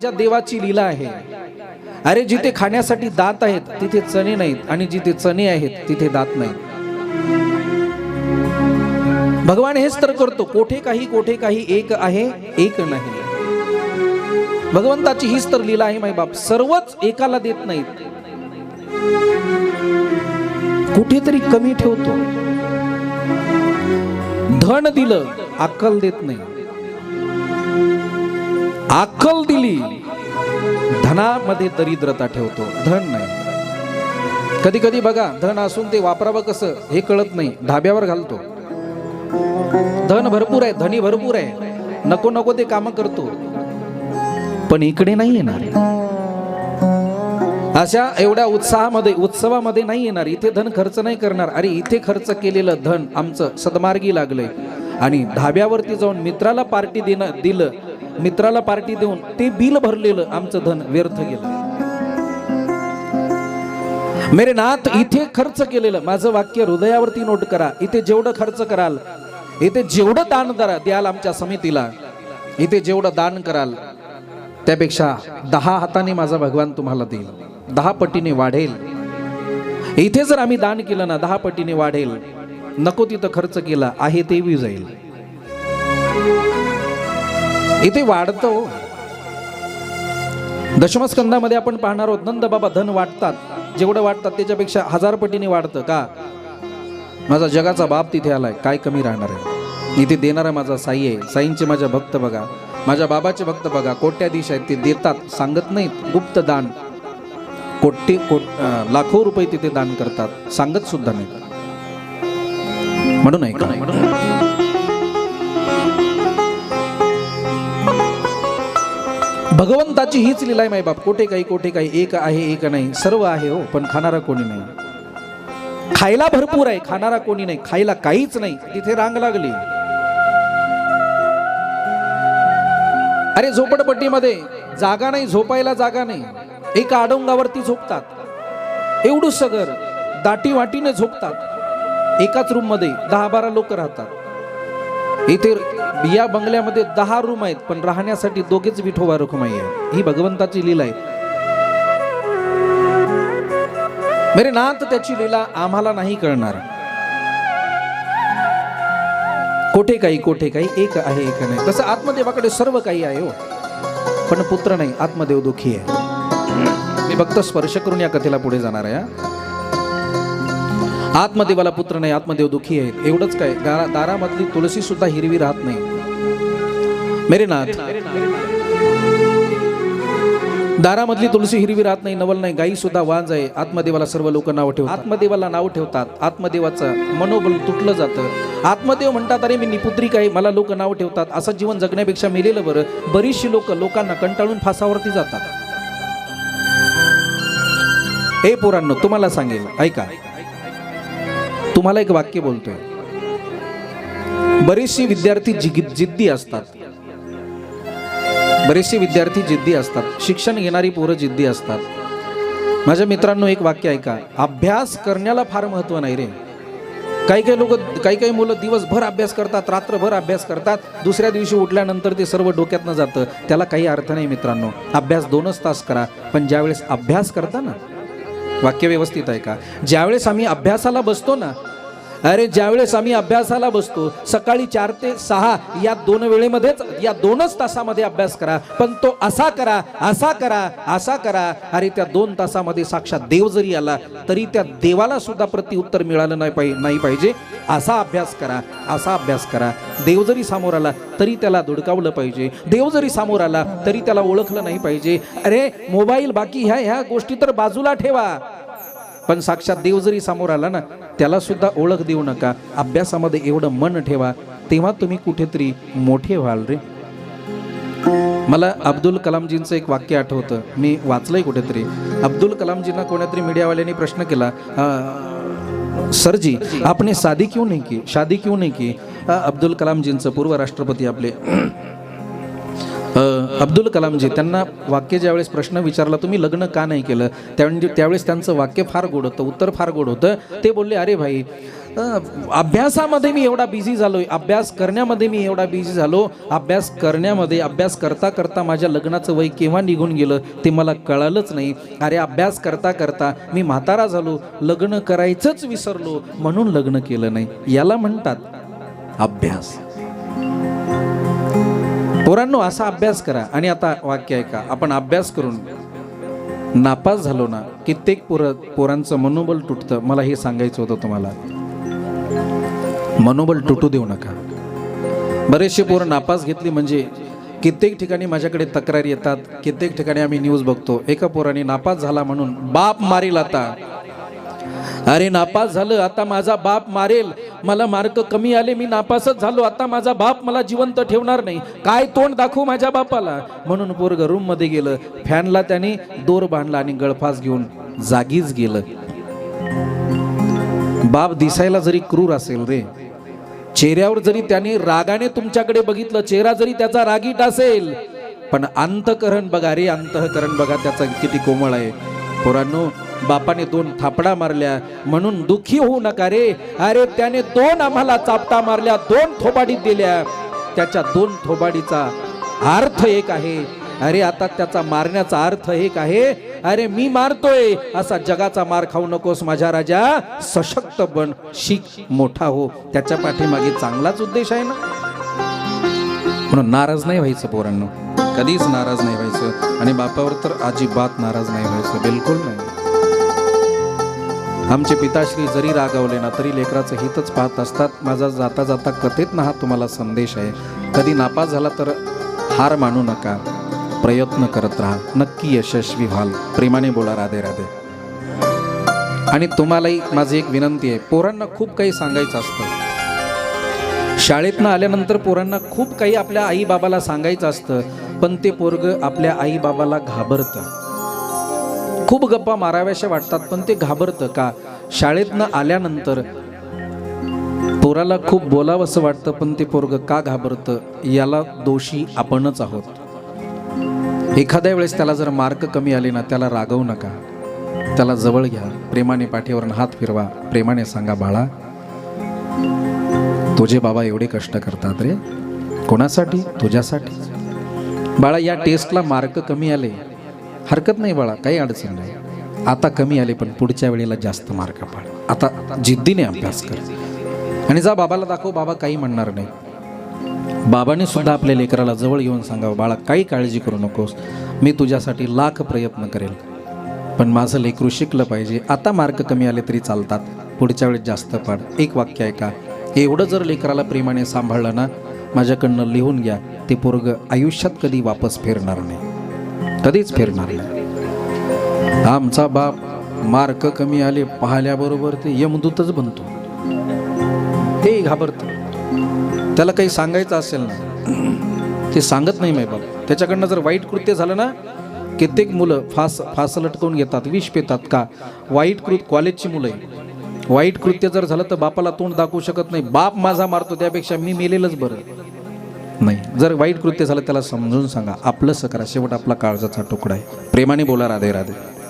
ज्या देवाची लीला आहे. अरे जिथे खाण्यासाठी दात आहेत तिथे चणे नाहीत. आणि जिथे चणे आहेत तिथे दात नाहीत. भगवान हेच तर करतो. कोठे काही कोठे काही एक आहे एक नाही. भगवंताची हीच तर लीला आहे माय बाप. सर्वच एकाला देत नाहीत. कुठेतरी कमी ठेवतो. धन दिलं अक्कल देत नाही. अक्कल दिली. धनामध्ये दरिद्रता ठेवतो. धन नाही. कधी कधी बघा धन असून ते वापरावं कसं? हे कळत नाही. धाब्यावर घालतो. धन भरपूर आहे धनी भरपूर आहे. नको नको ते काम करतो. पण इकडे नाही येणार. अशा एवढ्या उत्साहामध्ये उत्सवामध्ये नाही येणार. इथे धन खर्च नाही करणार. अरे इथे खर्च केलेलं धन आमचं सदमार्गी लागलंय. आणि ढाब्यावरती जाऊन मित्राला पार्टी देणं दिलं मित्राला पार्टी देऊन ते बिल भरलेलं आमचं धन व्यर्थ गेलं. मेरे नाथ इथे खर्च केलेलं माझं वाक्य हृदयावरती नोट करा. इथे जेवढं खर्च कराल इथे जेवढं दान करा द्याल आमच्या समितीला इथे जेवढं दान कराल त्यापेक्षा दहा हाताने माझा भगवान तुम्हाला देईल. दहा पटीने वाढेल. इथे जर आम्ही दान केलं ना दहा पटीने वाढेल. नको तिथं खर्च केला आहे ते बी जाईल. इथे वाढतो. दशमस्कंदामध्ये आपण पाहणार आहोत नंद बाबा धन वाटतात. जेवढं वाटतात त्याच्यापेक्षा हजार पटीने वाढतं का? माझा जगाचा बाप तिथे आलाय काय कमी राहणार आहे? इथे देणारा माझा साई आहे साईंचे माझ्या भक्त बघा. माझ्या बाबाचे भक्त बघा कोट्याधीश आहेत ते देतात सांगत नाहीत गुप्त दान. कोटी कोट लाखो रुपये तिथे दान करतात सांगत सुद्धा नाही म्हणून ऐका. भगवंताची हीच लिलाय आहे माय बाप कोठे काही कोठे काही एक आहे एक नाही. सर्व आहे हो पण खाणारा कोणी नाही. खायला भरपूर आहे खाणारा कोणी नाही. खायला काहीच नाही. तिथे रांग लागली. अरे झोपडपट्टीमध्ये जागा नाही झोपायला जागा नाही. एका आडोंगावरती झोपतात. एवढं सगर दाटी वाटीने झोपतात. एकाच रूममध्ये दहा बारा लोक राहतात. इथे या बंगल्यामध्ये दहा रूम आहेत पण राहण्यासाठी दोघेच विठोबा रुखमाई आहे ही भगवंताची लीला आहे. मेरे नाथ त्याची लीला आम्हाला नाही कळणार. कोठे काही कोठे काही एक आहे एक नाही. तसं आत्मदेवाकडे सर्व काही आहे हो. पण पुत्र नाही आत्मदेव दुखी आहे. मी फक्त स्पर्श करून या कथेला पुढे जाणार आहे आत्मदेवाला पुत्र नाही आत्मदेव दुखी आहेत. एवढंच काय दारा दारामधली तुळशी सुद्धा हिरवी राहत नाही. मेरे नाथ दारामधली तुळशी हिरवी राहत नाही नवल नाही गाई सुद्धा वांज आहे. आत्मदेवाला सर्व लोक नाव ठेवतात. आत्मदेवाला नाव ठेवतात. आत्मदेवाचं मनोबल तुटलं जातं. आत्मदेव म्हणतात अरे मी निपुत्रिक आहे मला लोक नाव ठेवतात. असं जीवन जगण्यापेक्षा मेलेलं बरं. बरीचशी लोक लोकांना कंटाळून फासावरती जातात. हे पोरांनो तुम्हाला सांगेल ऐका. तुम्हाला एक वाक्य बोलतोय. बरेचसे विद्यार्थी जिद्दी असतात. बरेचसे विद्यार्थी जिद्दी असतात. शिक्षण घेणारी पोरं जिद्दी असतात. माझ्या मित्रांनो एक वाक्य ऐका. अभ्यास करण्याला फार महत्त्व नाही रे. काही काही लोक काही काही मुलं दिवसभर अभ्यास करतात रात्रभर अभ्यास करतात. दुसऱ्या दिवशी उठल्यानंतर ते सर्व डोक्यातनं जातं. त्याला काही अर्थ नाही मित्रांनो. अभ्यास दोनच तास करा पण ज्यावेळेस अभ्यास करता ना वाक्य व्यवस्थित आहे का ज्यावेळेस आम्ही अभ्यासाला बसतो ना अरे ज्यावेळेस आम्ही अभ्यासाला बसतो सकाळी चार ते सहा या दोन वेळेमध्येच या दोनच तासामध्ये अभ्यास करा पण तो असा करा असा करा असा करा. अरे त्या दोन तासामध्ये साक्षात देव जरी आला तरी त्या देवाला सुद्धा प्रतिउत्तर मिळालं नाही पाहिजे नाही पाहिजे. असा अभ्यास करा असा अभ्यास करा. देव जरी समोर आला तरी त्याला धुडकावलं पाहिजे. देव जरी समोर आला तरी त्याला ओळखलं नाही पाहिजे. अरे मोबाईल बाकी ह्या ह्या गोष्टी तर बाजूला ठेवा. पण साक्षात देव जरी समोर आला ना त्यालासुद्धा ओळख देऊ नका. अभ्यासामध्ये एवढं मन ठेवा. तेव्हा तुम्ही कुठेतरी मोठे व्हाल रे. मला अब्दुल कलामजींचं एक वाक्य आठवतं. मी वाचलंय कुठेतरी. अब्दुल कलामजींना कोणीतरी मीडियावाल्यांनी प्रश्न केला सर जी आपने शादी क्यों नहीं की? शादी क्यों नहीं की? अब्दुल कलामजींचं पूर्व राष्ट्रपती आपले. अब्दुल कलामजी त्यांना वाक्य ज्यावेळेस प्रश्न विचारला तुम्ही लग्न का नाही केलं? त्यावेळी त्यावेळेस त्यांचं वाक्य फार गोड होतं उत्तर फार गोड होतं. ते बोलले अरे भाई अभ्यासामध्ये मी एवढा बिझी झालो अभ्यास करण्यामध्ये मी एवढा बिझी झालो. अभ्यास करण्यामध्ये अभ्यास करता करता माझ्या लग्नाचं वय केव्हा निघून गेलं ते मला कळालंच नाही. अरे अभ्यास करता करता मी म्हातारा झालो. लग्न करायचंच विसरलो. म्हणून लग्न केलं नाही. याला म्हणतात अभ्यास. पोरांनो असा अभ्यास करा आणि आता वाक्य ऐका. आपण अभ्यास करून नापास झालो ना कित्येक पोर पोरांचं मनोबल तुटतं. मला हे सांगायचं होतं तुम्हाला. मनोबल तुटू देऊ नका. बरेचसे पोरं नापास घेतली म्हणजे कित्येक ठिकाणी माझ्याकडे तक्रारी येतात. कित्येक ठिकाणी आम्ही न्यूज बघतो. एका पोराने नापास झाला म्हणून बाप मारील आता. अरे नापास झालं आता माझा बाप मारेल. मला मार्क कमी आले मी नापासच झालो. आता माझा बाप मला जिवंत ठेवणार नाही. काय तोंड दाखवू माझ्या बापाला? म्हणून पोरग रूममध्ये गेलं. फॅनला त्याने दोर बांधला आणि गळफास घेऊन जागीच गेलं. बाप दिसायला जरी क्रूर असेल रे चेहऱ्यावर जरी त्याने रागाने तुमच्याकडे बघितलं चेहरा जरी त्याचा रागीट असेल पण अंतकरण बघा रे अंतकरण बघा त्याचा किती कोमळ आहे. पोरांनो बापाने दोन थापडा मारल्या. म्हणून दुखी होऊ नका रे. अरे त्याने दोन आम्हाला चापटा मारल्या दोन थोबाडी दिल्या. त्याच्या दोन थोबाडीचा अर्थ एक आहे. अरे आता त्याचा मारण्याचा अर्थ एक आहे. अरे मी मारतोय. असा जगाचा मार खाऊ नकोस माझ्या राजा. सशक्त बन. शिक मोठा हो. त्याच्या पाठीमागे चांगलाच उद्देश आहे ना? म्हणून नाराज नाही व्हायचं पोरांनो. कधीच नाराज नाही व्हायचं. आणि बापावर तर अजिबात नाराज नाही व्हायचं. बिलकुल नाही. आमचे पिताश्री जरी रागावले ना तरी लेकराचं हितच पाहत असतात. माझा जाता जाता कथेत ना हा तुम्हाला संदेश आहे. कधी नापास झाला तर हार मानू नका. प्रयत्न करत राहा. नक्की यशस्वी व्हाल. प्रेमाने बोला राधे राधे. आणि तुम्हालाही माझी एक विनंती आहे. पोरांना खूप काही सांगायचं असतं. शाळेतनं आल्यानंतर पोरांना खूप काही आपल्या आई बाबाला सांगायचं असतं. पण ते पोरग आपल्या आई बाबाला घाबरतं. खूप गप्पा माराव्याशा वाटतात पण ते घाबरतं का? शाळेतनं आल्यानंतर पोराला खूप बोलावंसं वाटतं पण ते पोरग का घाबरतं? याला दोषी आपणच आहोत. एखाद्या वेळेस त्याला जर मार्क कमी आले ना त्याला रागवू नका. त्याला जवळ घ्या. प्रेमाने पाठीवरून हात फिरवा. प्रेमाने सांगा बाळा तुझे बाबा एवढे कष्ट करतात रे. कोणासाठी? तुझ्यासाठी. बाळा या टेस्टला मार्क कमी आले. हरकत नाही बाळा काही अडचण नाही. आता कमी आले पण पुढच्या वेळेला जास्त मार्क पाड. आता जिद्दीने अभ्यास कर. आणि जा बाबाला दाखव बाबा काही म्हणणार नाही. बाबाने सुद्धा आपल्या लेकराला जवळ घेऊन सांगावं बाळा काही काळजी करू नकोस. मी तुझ्यासाठी लाख प्रयत्न करेल. पण माझं लेकरू शिकलं पाहिजे. आता मार्क कमी आले तरी चालतात. पुढच्या वेळेस जास्त पाड. एक वाक्य आहे का एवढं जर लेकराला प्रेमाने सांभाळलं ना माझ्याकडनं लिहून घ्या. ते पोरग आयुष्यात कधी वापस फिरणार नाही. कधीच फिरणार नाही. आमचा बाप मार्क कमी आले पाहिल्याबरोबर ते यमदूतच बनतो. ते घाबरतं. त्याला काही सांगायचं असेल ना ते सांगत नाही माय बाप. त्याच्याकडनं जर वाईट कृत्य झालं ना कित्येक मुलं फास फास लटकवून घेतात विष पेतात का? वाईट कृत कॉलेजची मुलं आहे वाईट कृत्य जर झालं तर बापाला तोंड दाखवू शकत नाही. बाप माझा मारतो त्यापेक्षा मी मेलेलंच बरं. नाही. जर वाईट कृत्य झालं त्याला समजून सांगा. आपलं सकरा शेवट आपला काळजाचा तुकडा आहे. प्रेमाने बोला राधे राधे.